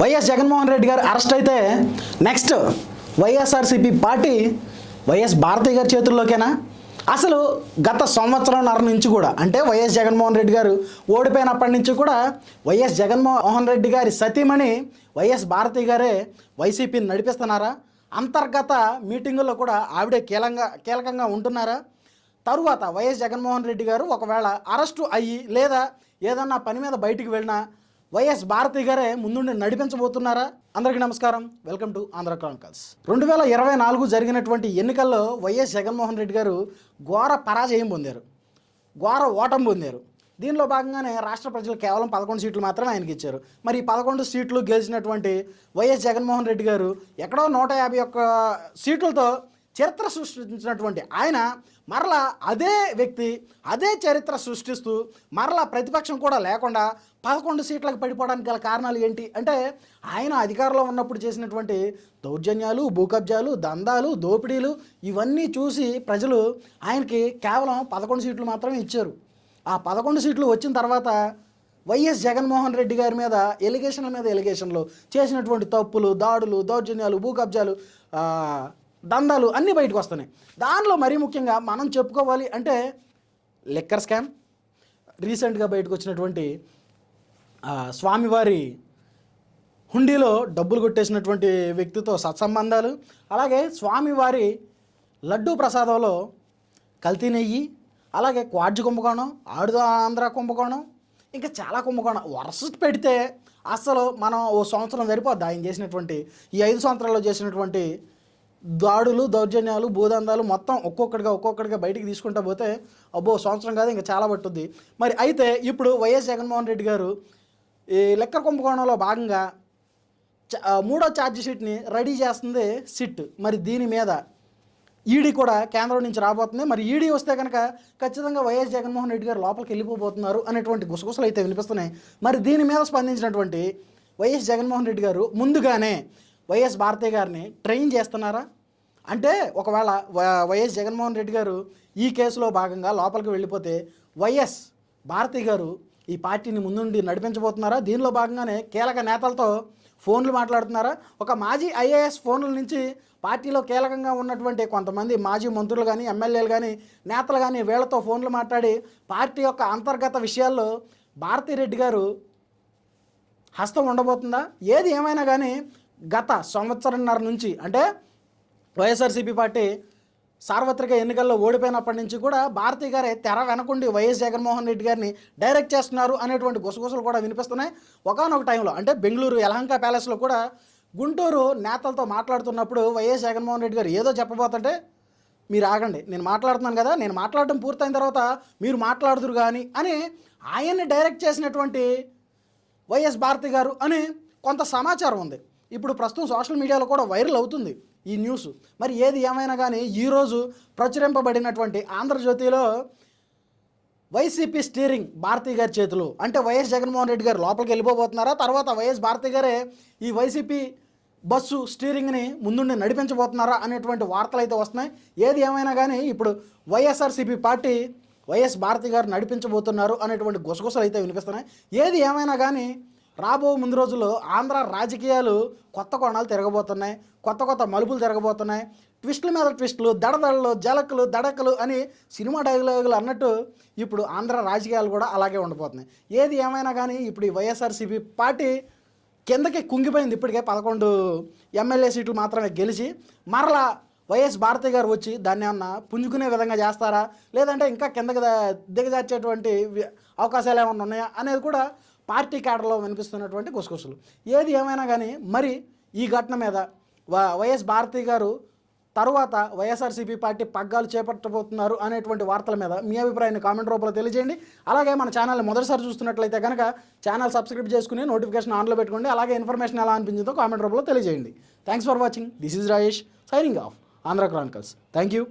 YS Jaganmohan Reddy గారు arrest అయితే next YSRCP party YS Bharathi గారి చేతుల్లోకేనా? అసలు గత సంవత్సరంన్నర నుంచి కూడా అంటే వైఎస్ జగన్మోహన్ రెడ్డి గారు ఓడిపోయినప్పటి నుంచి కూడా వైఎస్ జగన్మోహన్ రెడ్డి గారి సతీమణి వైఎస్ భారతి గారే వైసీపీని నడిపిస్తున్నారా? అంతర్గత మీటింగుల్లో కూడా ఆవిడే కీలంగా కీలకంగా ఉంటున్నారా? తరువాత వైఎస్ జగన్మోహన్ రెడ్డి గారు ఒకవేళ అరెస్టు అయ్యి లేదా ఏదన్నా పని మీద బయటికి వెళ్ళినా వైఎస్ భారతి గారే ముందుండి నడిపించబోతున్నారా? అందరికీ నమస్కారం. Welcome to Andhra Chronicles. రెండు వేల ఇరవై నాలుగు జరిగినటువంటి ఎన్నికల్లో వైఎస్ జగన్మోహన్ రెడ్డి గారు ఘోర పరాజయం పొందారు. ఘోర ఓటం పొందారు. దీనిలో భాగంగానే రాష్ట్ర ప్రజలు కేవలం పదకొండు సీట్లు మాత్రమే ఆయనకి ఇచ్చారు. మరి ఈ పదకొండు సీట్లు గెలిచినటువంటి వైఎస్ జగన్మోహన్ రెడ్డి గారు ఎక్కడో నూట యాభై ఒక్క సీట్లతో చరిత్ర సృష్టించినటువంటి ఆయన మరలా అదే వ్యక్తి అదే చరిత్ర సృష్టిస్తూ మరలా ప్రతిపక్షం కూడా లేకుండా పదకొండు సీట్లకు పడిపోవడానికి గల కారణాలు ఏంటి అంటే ఆయన అధికారంలో ఉన్నప్పుడు చేసినటువంటి దౌర్జన్యాలు భూకబ్జాలు దందాలు దోపిడీలు ఇవన్నీ చూసి ప్రజలు ఆయనకి కేవలం పదకొండు సీట్లు మాత్రమే ఇచ్చారు. ఆ పదకొండు సీట్లు వచ్చిన తర్వాత వైఎస్ జగన్మోహన్ రెడ్డి గారి మీద ఎలిగేషన్ల మీద ఎలిగేషన్లు చేసినటువంటి తప్పులు దాడులు దౌర్జన్యాలు భూకబ్జాలు దందాలు అన్నీ బయటకు వస్తున్నాయి. దానిలో మరీ ముఖ్యంగా మనం చెప్పుకోవాలి అంటే లిక్కర్ స్కామ్ రీసెంట్గా బయటకు వచ్చినటువంటి స్వామివారి హుండీలో డబ్బులు కొట్టేసినటువంటి వ్యక్తితో సత్సంబంధాలు అలాగే స్వామివారి లడ్డూ ప్రసాదంలో కల్తీ నెయ్యి అలాగే క్వాడ్జి కుంభకోణం ఆడు ఆంధ్ర కుంభకోణం ఇంకా చాలా కుంభకోణం. వరుస పెడితే అసలు మనం ఓ సంవత్సరం సరిపోద్ది. ఆయన చేసినటువంటి ఈ ఐదు సంవత్సరాల్లో చేసినటువంటి దాడులు దౌర్జన్యాలు భూదందాలు మొత్తం ఒక్కొక్కటిగా ఒక్కొక్కటిగా బయటికి తీసుకుంటా పోతే అబ్బో సంవత్సరం కాదు ఇంకా చాలా పట్టుద్ది. మరి అయితే ఇప్పుడు వైఎస్ జగన్మోహన్ రెడ్డి గారు ఈ లెక్క కుంభకోణంలో భాగంగా మూడో ఛార్జ్ షీట్ని రెడీ చేస్తుంది సిట్. మరి దీని మీద ఈడీ కూడా కేంద్రం నుంచి రాబోతుంది. మరి ఈడీ వస్తే కనుక ఖచ్చితంగా వైఎస్ జగన్మోహన్ రెడ్డి గారు లోపలికి వెళ్ళిపోబోతున్నారు అనేటువంటి గుసగుసలు అయితే వినిపిస్తున్నాయి. మరి దీని మీద స్పందించినటువంటి వైఎస్ జగన్మోహన్ రెడ్డి గారు ముందుగానే వైఎస్ భారతి గారిని ట్రైన్ చేస్తున్నారా? అంటే ఒకవేళ వైఎస్ జగన్మోహన్ రెడ్డి గారు ఈ కేసులో భాగంగా లోపలికి వెళ్ళిపోతే వైఎస్ భారతి గారు ఈ పార్టీని ముందుండి నడిపించబోతున్నారా? దీనిలో భాగంగానే కీలక నేతలతో ఫోన్లు మాట్లాడుతున్నారా? ఒక మాజీ ఐఏఎస్ ఫోన్ల నుంచి పార్టీలో కీలకంగా ఉన్నటువంటి కొంతమంది మాజీ మంత్రులు కానీ ఎమ్మెల్యేలు కానీ నేతలు కానీ వీళ్ళతో ఫోన్లు మాట్లాడి పార్టీ యొక్క అంతర్గత విషయాల్లో భారతిరెడ్డి గారు హస్తం ఉండబోతుందా? ఏది ఏమైనా కానీ గత సంవత్సరంన్నర నుంచి అంటే వైఎస్ఆర్సీపీ పార్టీ సార్వత్రిక ఎన్నికల్లో ఓడిపోయినప్పటి నుంచి కూడా భారతీ గారే తెర వెనకుండి వైఎస్ జగన్మోహన్ రెడ్డి గారిని డైరెక్ట్ చేస్తున్నారు అనేటువంటి గుసగుసలు కూడా వినిపిస్తున్నాయి. ఒకనొక టైంలో అంటే బెంగళూరు యలహంక ప్యాలెస్లో కూడా గుంటూరు నేతలతో మాట్లాడుతున్నప్పుడు వైఎస్ జగన్మోహన్ రెడ్డి గారు ఏదో చెప్పబోతుంటే మీరు ఆగండి నేను మాట్లాడుతున్నాను కదా నేను మాట్లాడటం పూర్తయిన తర్వాత మీరు మాట్లాడుదురు కానీ అని ఆయన్ని డైరెక్ట్ చేసినటువంటి వైఎస్ భారతి గారు అని కొంత సమాచారం ఉంది. ఇప్పుడు ప్రస్తుతం సోషల్ మీడియాలో కూడా వైరల్ అవుతుంది. ఈ న్యూస్. మరి ఏది ఏమైనా కానీ ఈరోజు ప్రచురింపబడినటువంటి ఆంధ్రజ్యోతిలో వైసీపీ స్టీరింగ్ భారతి గారి చేతులు. అంటే వైఎస్ జగన్మోహన్ రెడ్డి గారు లోపలికి వెళ్ళిపోబోతున్నారా? తర్వాత వైఎస్ భారతీ గారే ఈ వైసీపీ బస్సు స్టీరింగ్ని ముందుండి నడిపించబోతున్నారా? అనేటువంటి వార్తలు అయితే వస్తున్నాయి. ఏది ఏమైనా కానీ ఇప్పుడు వైఎస్ఆర్సీపీ పార్టీ వైఎస్ భారతి గారు నడిపించబోతున్నారు అనేటువంటి గుసగుసలు అయితే వినిపిస్తున్నాయి. ఏది ఏమైనా కానీ రాబో ముందు రోజుల్లో ఆంధ్ర రాజకీయాలు కొత్త కోణాలు తిరగబోతున్నాయి కొత్త కొత్త మలుపులు తిరగబోతున్నాయి. ట్విస్టుల మీద ట్విస్టులు దడదడలు జలకలు దడకలు అని సినిమా డైలాగులు అన్నట్టు ఇప్పుడు ఆంధ్ర రాజకీయాలు కూడా అలాగే ఉండిపోతున్నాయి. ఏది ఏమైనా కానీ ఇప్పుడు ఈ వైఎస్ఆర్సీపీ పార్టీ కిందకి కుంగిపోయింది ఇప్పటికే పదకొండు ఎమ్మెల్యే సీట్లు మాత్రమే గెలిచి మరలా వైఎస్ భారతి గారు వచ్చి దాన్ని ఏమన్నా పుంజుకునే విధంగా చేస్తారా? లేదంటే ఇంకా కిందకి దిగజార్చేటువంటి అవకాశాలు ఏమైనా ఉన్నాయా? అనేది కూడా పార్టీ కేడర్లో వినిపిస్తున్నటువంటి గుసగుసలు. ఏది ఏమైనా కానీ మరి ఈ ఘటన మీద వైఎస్ భారతి గారు తరువాత వైఎస్ఆర్సీపీ పార్టీ పగ్గాలు చేపట్టబోతున్నారు అనేటువంటి వార్తల మీద మీ అభిప్రాయాన్ని కామెంట్ రూపంలో తెలియజేయండి. అలాగే మన ఛానల్ని మొదటిసారి చూస్తున్నట్లయితే కనుక ఛానల్ సబ్స్క్రైబ్ చేసుకుని నోటిఫికేషన్ ఆన్లో పెట్టుకోండి. అలాగే ఇన్ఫర్మేషన్ ఎలా అనిపించిందో కామెంట్ రూపంలో తెలియజేయండి. Thanks for watching this is Rajesh signing off Andhra Chronicles thank you